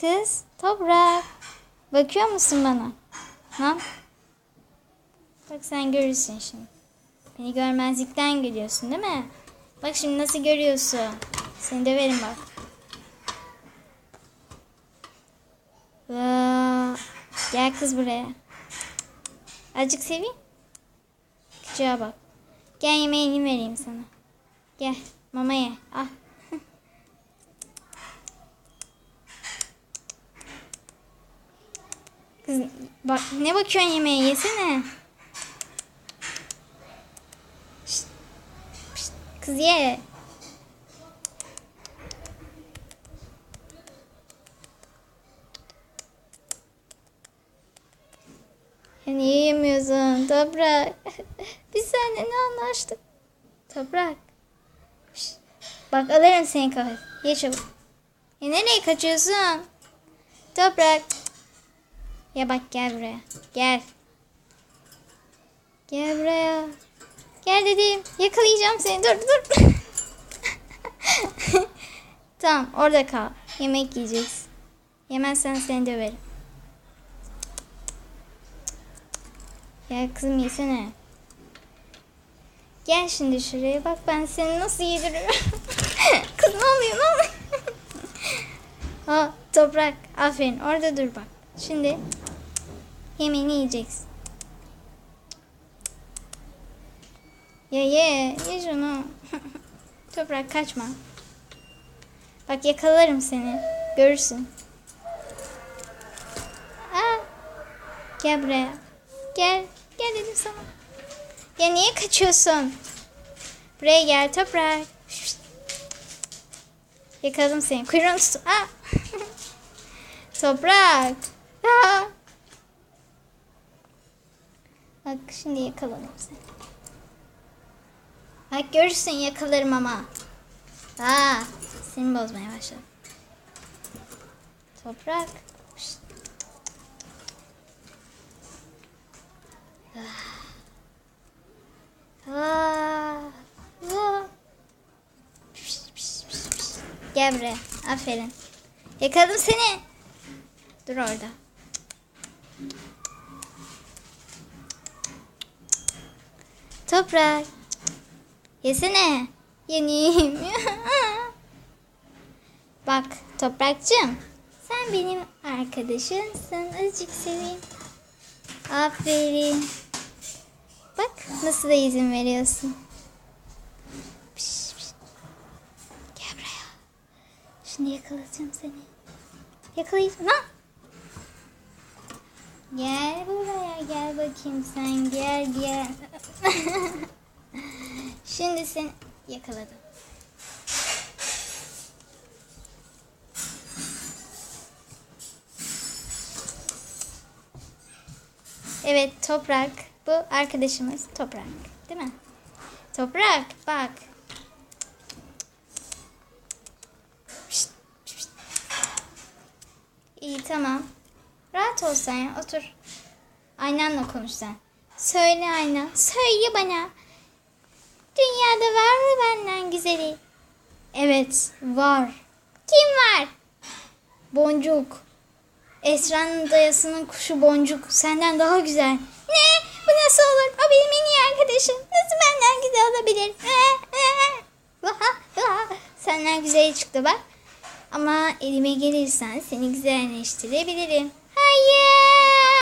Kız toprak. Bakıyor musun bana? Ha? Bak sen görürsün şimdi. Beni görmezlikten geliyorsun değil mi? Bak şimdi nasıl görüyorsun. Seni döverim bak. Vaa. Gel kız buraya. Azıcık seveyim. Küçüğe bak. Gel yemeğini vereyim sana. Gel mama ye. Al. Kız bak ne bakıyorsun yemeğe yesene. Şşt, Kız ye. Ya niye yemiyorsun Toprak? Biz seninle ne anlaştık? Toprak. Bak alırım senin kafayı. Ye çabuk. Ya nereye kaçıyorsun? Toprak. Ya bak gel buraya. Gel. Gel buraya. Gel dedim. Yakalayacağım seni. Dur dur. tamam orada kal. Yemek yiyeceksin. Yemezsen seni döverim. Gel kızım yesene. Gel şimdi şuraya bak ben seni nasıl yediriyorum. Kız ne oluyor ne oluyor? ha toprak aferin orada dur bak. Şimdi yemeğini yiyeceksin. Ye ye ye şunu. toprak kaçma. Bak yakalarım seni. Görürsün. Aa, gel buraya. Gel. Gel dedim sana. Ya niye kaçıyorsun? Buraya gel toprak. Yakaladım seni. Kuyruğunu tut. Toprak. Aa. Bak şimdi yakaladım seni. Bak görürsün yakalarım ama. Aa, seni bozmaya başladım. Toprak. Şşt. Aa, aa. Pişt, pişt, pişt, pişt. Gel buraya. Aferin. Yakaladım seni. Dur orada. Toprak. Yesene. Yeneyim. Bak toprakçım. Sen benim arkadaşımsın. Azıcık seveyim. Aferin. Bak nasıl da izin veriyorsun. Piş, piş. Gel buraya. Şimdi yakalayacağım seni. Yakalayacağım. Lan. Gel buraya gel bakayım sen gel gel. Şimdi seni yakaladım. Evet toprak. Bu arkadaşımız toprak. Değil mi? Toprak bak. İyi tamam. Rahat ol sen ya otur. Aynanla konuş sen. Söyle ayna. Söyle bana. Dünyada var mı benden güzeli? Evet var. Kim var? Boncuk. Esra'nın dayasının kuşu Boncuk senden daha güzel. Ne? Bu nasıl olur? O benim en iyi arkadaşım. Nasıl benden güzel olabilir? Senden güzel çıktı bak. Ama elime gelirsen seni güzelleştirebilirim.